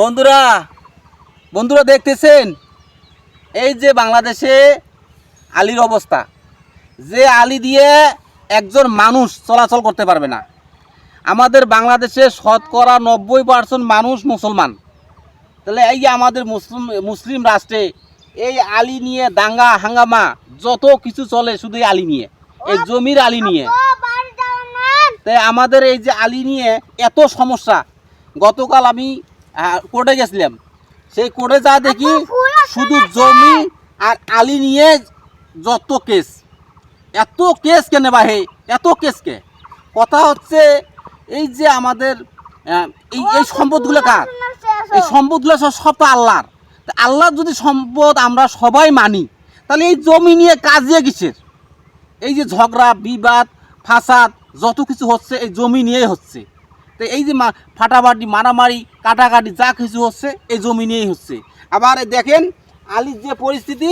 বন্ধুরা বন্ধুরা দেখতেছেন? এই যে বাংলাদেশে আলির অবস্থা। যে আলি দিয়ে একজন মানুষ চলাচল করতে পারবে না। আমাদের বাংলাদেশে শতকরা নব্বই পার্সেন্ট মানুষ মুসলমান। তাহলে এই আমাদের মুসলিম মুসলিম রাষ্ট্রে এই আলি নিয়ে দাঙ্গা, হাঙ্গামা, যত কিছু চলে শুধু আলি নিয়ে, এই জমির আলি নিয়ে। তাই আমাদের এই যে আলি নিয়ে এত সমস্যা। গতকাল আমি কোর্টে গেছিলাম। সেই কোর্টে যা দেখি শুধু জমি আর আলি নিয়ে যত কেস। এত কেস কেন বাহে এত কেস কে? কথা হচ্ছে এই যে আমাদের এই এই সম্পদগুলো কার? এই সম্পদগুলো সব সব তো আল্লাহর। তা আল্লাহর যদি সম্পদ আমরা সবাই মানি তাহলে এই জমি নিয়ে কাজিয়ে কিসের? এই যে ঝগড়া বিবাদ ফাসাদ যত কিছু হচ্ছে এই জমি নিয়েই হচ্ছে। তো এই যে ফাটাফাটি, মারামারি, কাটাকাটি যা কিছু হচ্ছে, এই জমি নিয়েই হচ্ছে। আবার দেখেন, আলির যে পরিস্থিতি,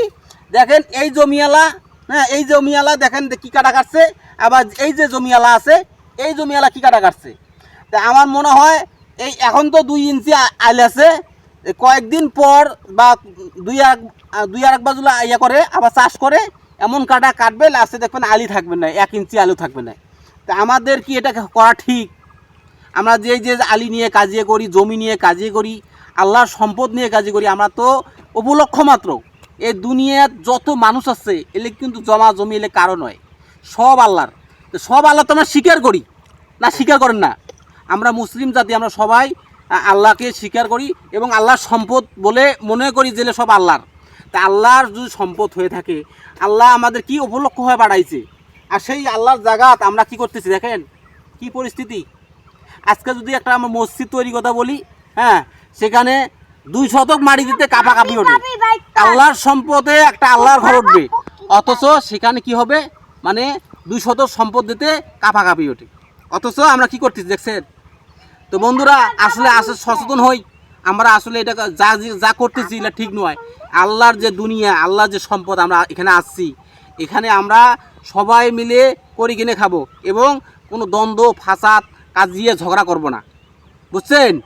দেখেন এই জমিওয়ালা হ্যাঁ এই জমিওয়ালা দেখেন কী কাটা কাটছে, আবার এই যে জমিওয়ালা আছে, এই জমিওয়ালা কী কাটা কাটছে। তা আমার মনে হয়, এই এখন তো দুই ইঞ্চি আইল আছে কয়েকদিন পর বা দুই এক দুই আর এক বাজুলা ইয়ে করে, আবার চাষ করে, এমন কাটা কাটবে, লাস্টে দেখবেন আলি থাকবে না, এক ইঞ্চি আলু থাকবে না। তা আমাদের কি এটা করা ঠিক? আমরা যে যে আলি নিয়ে কাজিয়ে করি, জমি নিয়ে কাজিয়ে করি, আল্লাহর সম্পদ নিয়ে কাজে করি, আমরা তো উপলক্ষ মাত্র। এই দুনিয়ার যত মানুষ আছে, এলে কিন্তু জমা জমি এলে কারও নয়, সব আল্লাহর। সব আল্লাহ তো আমরা স্বীকার করি, না স্বীকার করেন না? আমরা মুসলিম জাতি, আমরা সবাই আল্লাহকে স্বীকার করি এবং আল্লাহর সম্পদ বলে মনে করি যে সব আল্লাহর। তা আল্লাহর যদি সম্পদ হয়ে থাকে, আল্লাহ আমাদের কি উপলক্ষ হয়ে বাড়াইছে? আর সেই আল্লাহর জায়গাত আমরা কি করতেছি দেখেন? কি পরিস্থিতি? আজকে যদি একটা আমরা মসজিদ তৈরি কথা বলি হ্যাঁ সেখানে দুই শতক মাটি দিতে কাপা কাপি ওঠে আল্লাহর সম্পদে একটা আল্লাহর ঘর উঠবে। অথচ সেখানে কি হবে? মানে দুই শতক সম্পদ দিতে কাপা কাপি ওঠে। অথচ আমরা কি করতেছি দেখছেন? তো বন্ধুরা আসলে আসলে সচেতন হই। আমরা আসলে এটা যা যা করতেছি এটা ঠিক নয়। আল্লাহর যে দুনিয়া আল্লাহর যে সম্পদ আমরা এখানে আসছি। এখানে আমরা সবাই মিলে করি কিনে খাব। এবং কোনো দ্বন্দ্ব ফাসাদ কাজিয়ে ঝগড়া করব না। বুঝছেন?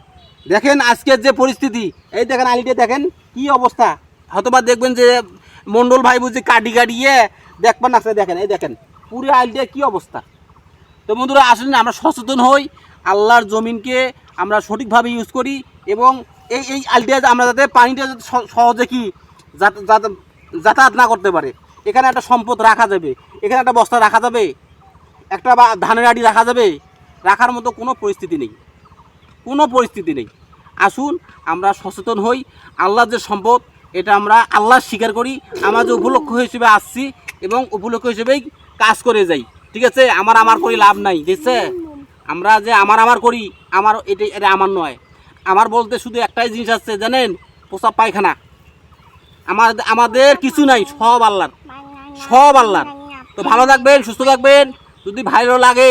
দেখেন আজকের যে পরিস্থিতি, এই দেখেন আলিটা দেখেন কি অবস্থা। হয়তোবা দেখবেন যে মন্ডল ভাই বুঝি কাটি কাটিয়ে দেখবেন না দেখেন, এই দেখেন, পুরো আলিটা কি অবস্থা। তো বন্ধুরা আসলে আমরা সচেতন হই, আল্লাহর জমিনকে আমরা সঠিকভাবে ইউজ করি এবং এই এই আলটিয়া আমরা যাতে পানিটা সহজে কি যাতে- যাতে- যাতায়াত না করতে পারে। এখানে একটা সম্পদ রাখা যাবে। এখানে একটা বস্তা রাখা যাবে। একটা বা, ধানের আড়ি রাখা যাবে। রাখার মতো কোনো পরিস্থিতি নেই। কোনো পরিস্থিতি নেই। আসুন, আমরা সচেতন হই। আল্লাহর যে সম্পদ, এটা আমরা আল্লাহ স্বীকার করি। আমরা যে উপলক্ষ হিসেবে আসছি এবং উপলক্ষ হিসেবেই কাজ করে যাই। ঠিক আছে? আমার আমার করি লাভ নাই দেখছে আমরা যে আমার আমার করি, আমার এটা এটা আমার নয়। আমার বলতে শুধু একটাই জিনিস আছে, জানেন? প্রসাব পায়খানা। আমার আমাদের কিছু নাই, সব আল্লাহর। সব আল্লাহর। তো ভালো থাকবেন, সুস্থ থাকবেন। যদি ভালো লাগে